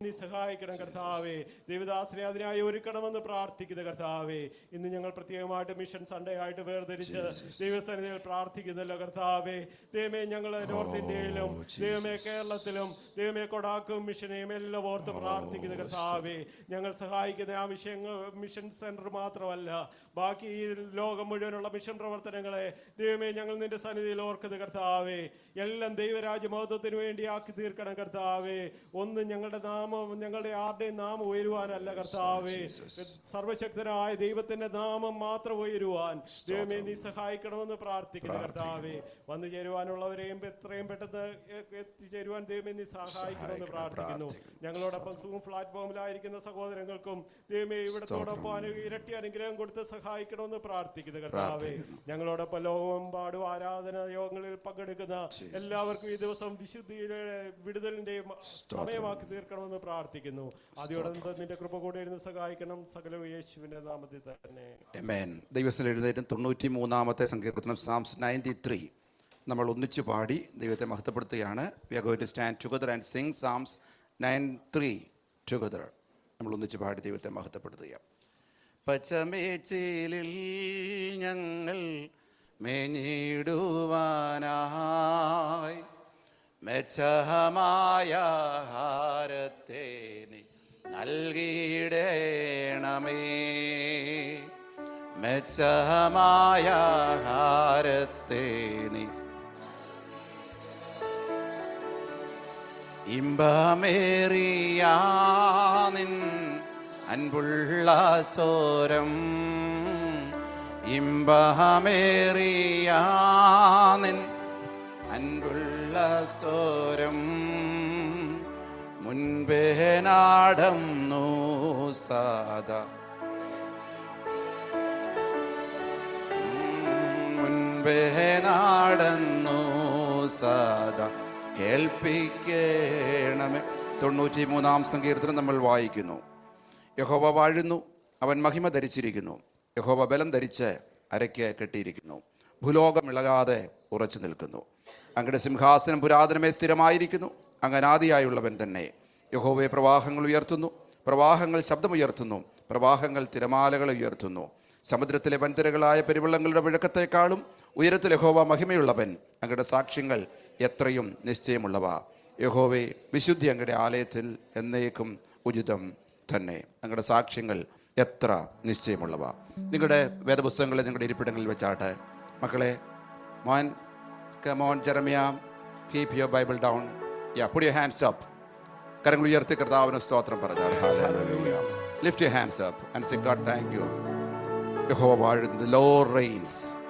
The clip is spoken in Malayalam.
നീ സഹായിക്കണം കർത്താവേ ദേവദാസിനെ അതിനായി ഒരുക്കണമെന്ന് പ്രാർത്ഥിക്കുന്ന കർത്താവേ ഇന്ന് ഞങ്ങൾ പ്രത്യേകമായിട്ട് മിഷൻ സൺഡേ ആയിട്ട് വേർതിരിച്ച് ദൈവസന്നിധിയിൽ പ്രാർത്ഥിക്കുന്നല്ലോ കർത്താവേ. ദൈവമേ ഞങ്ങൾ നോർത്ത് ഇന്ത്യയിലും ദൈവമേ കേരളത്തിലും ദൈവമേ കൊടാക്കും മിഷനെയും എല്ലാം ഓർത്ത് പ്രാർത്ഥിക്കുന്ന കർത്താവേ ഞങ്ങൾ സഹായിക്കുന്ന ആ വിഷയങ്ങൾ മിഷൻ സെന്റർ മാത്രമല്ല ബാക്കി ഈ ലോകം മുഴുവനുള്ള മിഷൻ പ്രവർത്തനങ്ങളെ ദൈവമേ ഞങ്ങൾ നിന്റെ സന്നിധിയിൽ ഓർക്കുന്ന കർത്താവേ എല്ലാം ദൈവരാജ്യ മഹത്വത്തിന് വേണ്ടി ആക്കി തീർക്കണം കർത്താവേ. ഒന്ന് ഞങ്ങളുടെ നാമം ഞങ്ങളുടെ ആരുടെയും നാമം ഉയരുവാനല്ല കർത്താവേ. സർവശക്തനായ ദൈവത്തിന്റെ നാമം മാത്രം ഉയരുവാൻ ദൈവമേ നീ സഹായിക്കണമെന്ന് പ്രാർത്ഥിക്കുന്നു കർത്താവേ. വന്നു ചേരുവാനുള്ളവരെയും എത്രയും പെട്ടെന്ന് എത്തിച്ചേരുവാൻ ദൈവമേ നീ സഹായിക്കണമെന്ന് പ്രാർത്ഥിക്കുന്നു. ഞങ്ങളോടൊപ്പം സൂം പ്ലാറ്റ്ഫോമിലായിരിക്കുന്ന സഹോദരങ്ങൾക്കും ദൈവമേ ഇവിടത്തോടൊപ്പം ഇരട്ടി അനുഗ്രഹം കൊടുത്ത് സഹായിക്കണമെന്ന് പ്രാർത്ഥിക്കുന്നു കർത്താവേ. ഞങ്ങളോടൊപ്പം ലോകമെമ്പാടും ആരാധന യോഗങ്ങളിൽ പങ്കെടുക്കുന്ന എല്ലാവർക്കും ഈ ദിവസം വിശുദ്ധിയുടെ വിടുതലിന്റെയും സമയമാക്കി തീർക്കണമെന്ന് പ്രാർത്ഥിക്കുന്നു. അതിയോടെ നിന്റെ കൃപ കൂടെ ഇരുന്ന് സഹായിക്കണം. സകല യേശുവിന്റെ നാമത്തിൽ തന്നെ. ദൈവത്തിൽ എഴുന്നേറ്റും തൊണ്ണൂറ്റി മൂന്നാമത്തെ സങ്കീർത്തനം സാംസ് നയന്റി ത്രീ നമ്മൾ ഒന്നിച്ചു പാടി ദൈവത്തെ മഹത്വപ്പെടുത്തുകയാണ്. We are going to stand together and sing psalms nine three together നമ്മൾ ഒന്നിച്ചു പാടി ദൈവത്തെ മഹത്വപ്പെടുത്തുക. പച്ചമേച്ചിലിൽ ഞങ്ങൾ മേഞ്ഞിടുവാനായി. മെച്ചമായ ഹാരത്തെ നൽകിയിടേണമേ. മെച്ചമായ ഹാരത്തെ നീ ഇമ്പമേറിയ നിൻ അൻപുള്ള സ്വരം. ഇമ്പമേറിയ നിൻ അൻപുള്ള സ്വരം മുൻപേ നാടം സാദ. മുൻപേ നാടന്നു സാദ. കേൾപ്പിക്കേണമേ. തൊണ്ണൂറ്റി മൂന്നാം സങ്കീർത്തനം നമ്മൾ വായിക്കുന്നു. യഹോവ വാഴുന്നു അവൻ മഹിമ ധരിച്ചിരിക്കുന്നു. യഹോവ ബലം ധരിച്ച് അരയ്ക്ക് കെട്ടിയിരിക്കുന്നു. ഭൂലോകം ഇളകാതെ ഉറച്ചു നിൽക്കുന്നു. അങ്ങയുടെ സിംഹാസനം പുരാതനമേ സ്ഥിരമായിരിക്കുന്നു. അങ്ങ് അനാദിയായുള്ളവൻ തന്നെ. യഹോവയെ പ്രവാഹങ്ങൾ ഉയർത്തുന്നു. പ്രവാഹങ്ങൾ ശബ്ദമുയർത്തുന്നു. പ്രവാഹങ്ങൾ തിരമാലകളെ ഉയർത്തുന്നു. സമുദ്രത്തിലെ വൻതിരകളായ പെരുവെള്ളങ്ങളുടെ വിഴക്കത്തേക്കാളും ഉയരത്തിൽ യഹോവ മഹിമയുള്ളവൻ. അങ്ങയുടെ സാക്ഷ്യങ്ങൾ എത്രയും നിശ്ചയമുള്ളവ. യഹോവെ വിശുദ്ധി അങ്ങയുടെ ആലയത്തിൽ എന്നേക്കും ഉചിതം തന്നെ. അങ്ങയുടെ സാക്ഷ്യങ്ങൾ എത്ര നിശ്ചയമുള്ളവ. നിങ്ങളുടെ വേദപുസ്തകങ്ങളെ നിങ്ങളുടെ ഇരിപ്പിടങ്ങളിൽ വെച്ചാട്ടെ മക്കളെ മോൻ come on Jeremiah keep your Bible down yeah put your hands up കരങ്ങൾ ഉയർത്തി കർത്താവിന് സ്തോത്രം പറഞ്ഞു lift your hands up and see God thank you യഹോവ വാഴുന്നത് ലോ റെയിൻസ്